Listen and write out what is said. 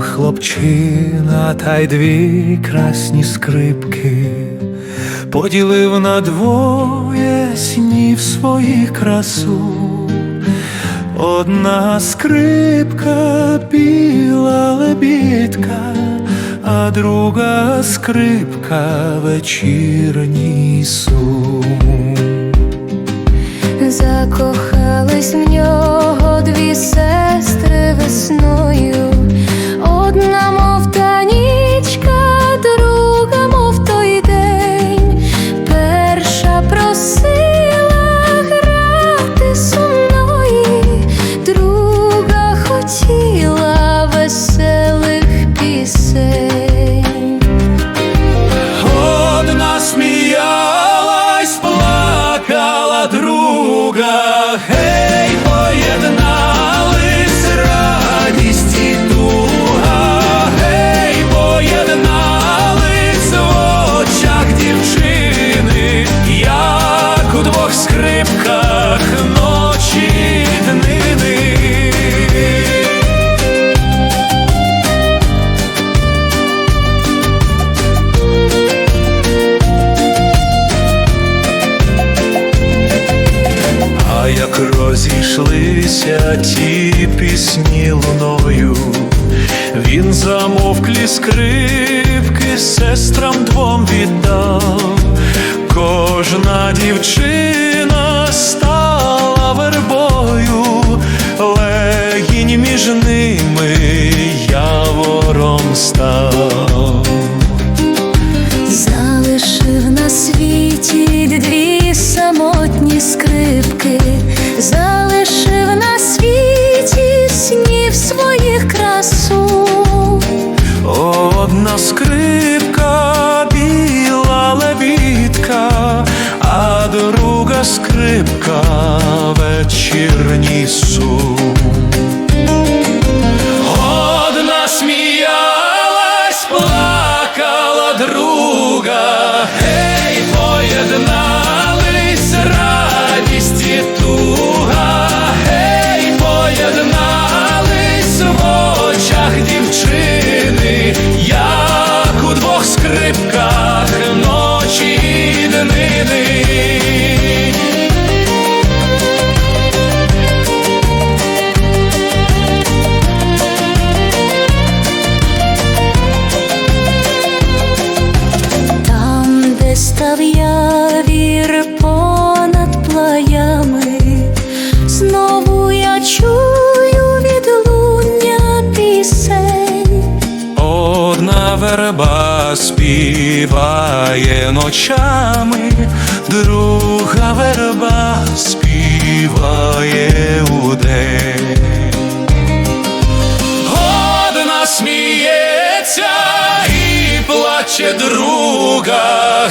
хлопчина, та й дві красні скрипки, поділив на двоє снів своїх красу. Одна скрипка біла лебідка, а друга скрипка вечірній сум. Закохались в нього дві сестри весною, луною, він замовклі скрипки сестрам двом віддав, кожна дівчина стала вербою, легінь між ними вечірній сум. Одна сміялась, плакала друга, гей, поєднались радість і туга, гей, поєднались в очах дівчини, як у двох скрипках ночі й днини. Став явір понад плаями, знову я чую відлуння пісень. Одна верба співає ночами, друга верба співає удень. Одна сміється і плаче друга,